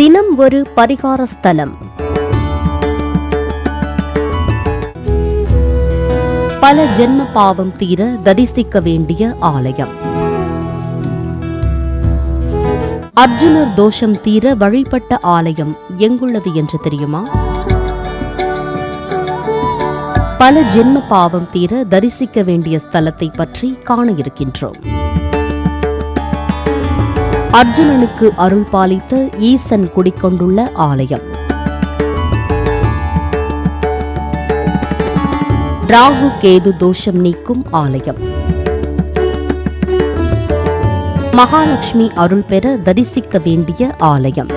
தினம் ஒரு பரிகார ஸ்தலம். பல ஜென்ம பாவம் தீர தரிசிக்க வேண்டிய ஆலயம். அர்ஜுனர் தோஷம் தீர வழிபட்ட ஆலயம் எங்குள்ளது என்று தெரியுமா? பல ஜென்ம பாவம் தீர தரிசிக்க வேண்டிய ஸ்தலத்தை பற்றி காண இருக்கின்றோம். அர்ஜுனனுக்கு அருள் பாலித்த ஈசன் குடிக்கொண்டுள்ள ஆலயம். ராகு கேது தோஷம் நீக்கும் ஆலயம். மகாலட்சுமி அருள் பெற தரிசிக்க வேண்டிய ஆலயம்.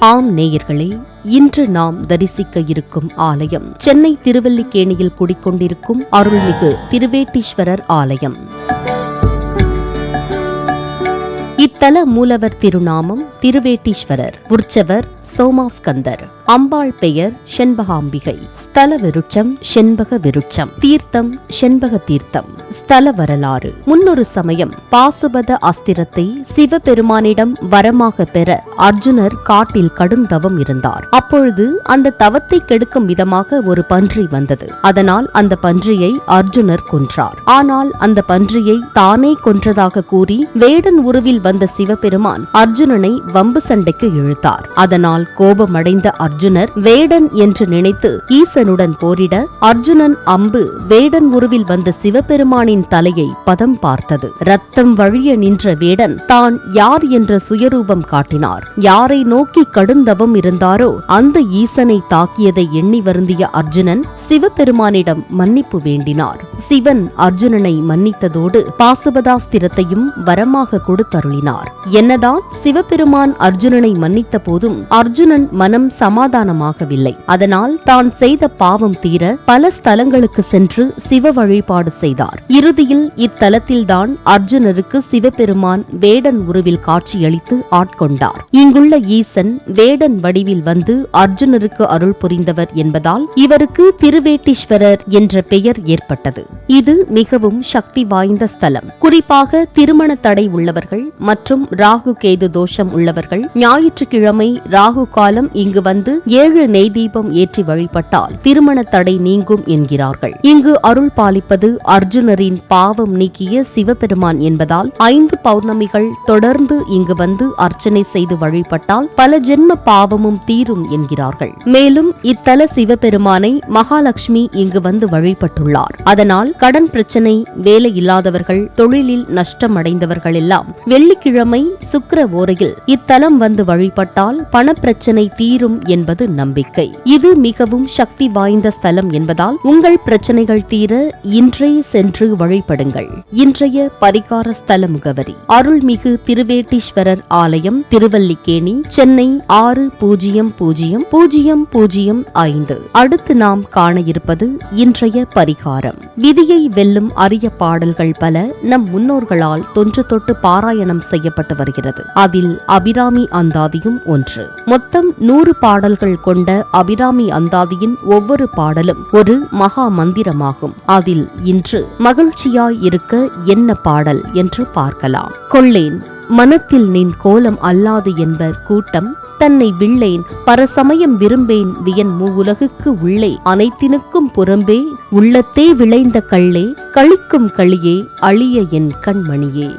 ஆம் நேயர்களே இன்று நாம் தரிசிக்க இருக்கும் ஆலயம் சென்னை திருவல்லிக்கேணியில் குடிக்கொண்டிருக்கும் அருள்மிகு திருவேட்டீஸ்வரர் ஆலயம். இத்தல மூலவர் திருநாமம் திருவேட்டீஸ்வரர். உற்சவர் சோமாஸ்கந்தர் அம்பாள் பெயர் செண்பகாம்பிகை. ஸ்தல விருட்சம் செண்பக விருட்சம். தீர்த்தம் செண்பக தீர்த்தம். ஸ்தல வரலாறு. முன்னொரு சமயம் பாசுபத அஸ்திரத்தை சிவபெருமானிடம் வரமாக பெற அர்ஜுனர் காட்டில் கடும் தவம் இருந்தார். அப்பொழுது அந்த தவத்தை கெடுக்கும் விதமாக ஒரு பன்றி வந்தது. அதனால் அந்த பன்றியை அர்ஜுனர் கொன்றார். ஆனால் அந்த பன்றியை தானே கொன்றதாக கூறி வேடன் உருவில் வந்த சிவபெருமான் அர்ஜுனனை வம்பு சண்டைக்கு இழுத்தார். அதனால் கோபமடைந்த அர்ஜுனர் வேடன் என்று நினைத்து ஈசனுடன் போரிட அர்ஜுனன் அம்பு வேடன் உருவில் வந்த சிவபெருமானின் தலையை பதம் பார்த்தது. ரத்தம் வழிய நின்ற வேடன் தான் யார் என்ற சுயரூபம் காட்டினார். யாரை நோக்கி கடுந்தவம் இருந்தாரோ அந்த ஈசனை தாக்கியதை எண்ணி வருந்திய அர்ஜுனன் சிவபெருமானிடம் மன்னிப்பு வேண்டினார். சிவன் அர்ஜுனனை மன்னித்ததோடு பாசுபதாஸ்திரத்தையும் வரமாக கொடுத்தருளினார். என்னதான் சிவபெருமான் அர்ஜுனனை மன்னித்த போதும் அர்ஜுன் அர்ஜுனன் மனம் சமாதானமாகவில்லை. அதனால் தான் செய்த பாவம் தீர பல ஸ்தலங்களுக்கு சென்று சிவ வழிபாடு செய்தார். இறுதியில் இத்தலத்தில்தான் அர்ஜுனருக்கு சிவபெருமான் வேடன் உருவில் காட்சியளித்து ஆட்கொண்டார். இங்குள்ள ஈசன் வேடன் வடிவில் வந்து அர்ஜுனருக்கு அருள் புரிந்தவர் என்பதால் இவருக்கு திருவேட்டீஸ்வரர் என்ற பெயர் ஏற்பட்டது. இது மிகவும் சக்தி வாய்ந்த ஸ்தலம். குறிப்பாக திருமண தடை உள்ளவர்கள் மற்றும் ராகு கேது தோஷம் உள்ளவர்கள் ஞாயிற்றுக்கிழமை ராகு காலம் இங்கு வந்து ஏழு நெய் தீபம் ஏற்றி வழிபட்டால் திருமண தடை நீங்கும் என்கிறார்கள். இங்கு அருள் பாலிப்பது அர்ஜுனரின் பாவம் நீக்கிய சிவபெருமான் என்பதால் ஐந்து பௌர்ணமிகள் தொடர்ந்து இங்கு வந்து அர்ச்சனை செய்து வழிபட்டால் பல ஜென்ம பாவமும் தீரும் என்கிறார்கள். மேலும் இத்தல சிவபெருமானை மகாலட்சுமி இங்கு வந்து வழிபட்டுள்ளார். அதனால் கடன் பிரச்சனை வேலை இல்லாதவர்கள் தொழிலில் நஷ்டம் அடைந்தவர்கள் எல்லாம் வெள்ளிக்கிழமை சுக்கர ஓரையில் இத்தலம் வந்து வழிபட்டால் பணப்பிரச்சனை தீரும் என்பது நம்பிக்கை. இது மிகவும் சக்தி வாய்ந்த ஸ்தலம் என்பதால் உங்கள் பிரச்சனைகள் தீர இன்றே சென்று வழிபடுங்கள். இன்றைய பரிகார ஸ்தல முகவரி. அருள்மிகு திருவேட்டீஸ்வரர் ஆலயம் திருவல்லிக்கேணி சென்னை ஆறு பூஜ்ஜியம் பூஜ்ஜியம் பூஜ்ஜியம் பூஜ்ஜியம் ஐந்து. அடுத்து நாம் காண இருப்பது இன்றைய பரிகாரம். விதியை வெல்லும் அரிய பாடல்கள் பல நம் முன்னோர்களால் தொன்று தொட்டு பாராயணம் செய்யப்பட்டு வருகிறது. அதில் அபிராமி அந்தாதியும் ஒன்று. மொத்தம் நூறு பாடல்கள் கொண்ட அபிராமி அந்தாதியின் ஒவ்வொரு பாடலும் ஒரு மகா மந்திரமாகும். அதில் இன்று மகிழ்ச்சியாய் இருக்க என்ன பாடல் என்று பார்க்கலாம். கொள்ளேன் மனத்தில் நின் கோலம் அல்லாது என்பர் கூட்டம் தன்னை விள்ளேன் பரசமயம் விரும்பேன் வியன் மூவுலகுக்கு உள்ளே அனைத்தினுக்கும் புறம்பே உள்ளத்தே விளைந்த கள்ளே கழிக்கும் களியே அழிய என் கண்மணியே.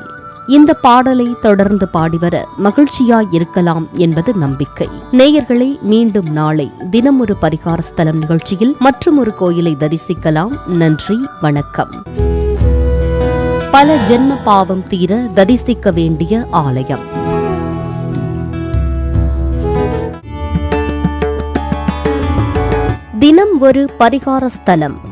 இந்த பாடலை தொடர்ந்து பாடிவர மகிழ்ச்சியாய் இருக்கலாம் என்பது நம்பிக்கை. நேயர்களை மீண்டும் நாளை தினம் ஒரு பரிகார ஸ்தலம் நிகழ்ச்சியில் மற்றும் ஒரு கோயிலை தரிசிக்கலாம். நன்றி வணக்கம். பல ஜென்ம பாவம் தீர தரிசிக்க வேண்டிய ஆலயம். தினம் ஒரு பரிகார ஸ்தலம்.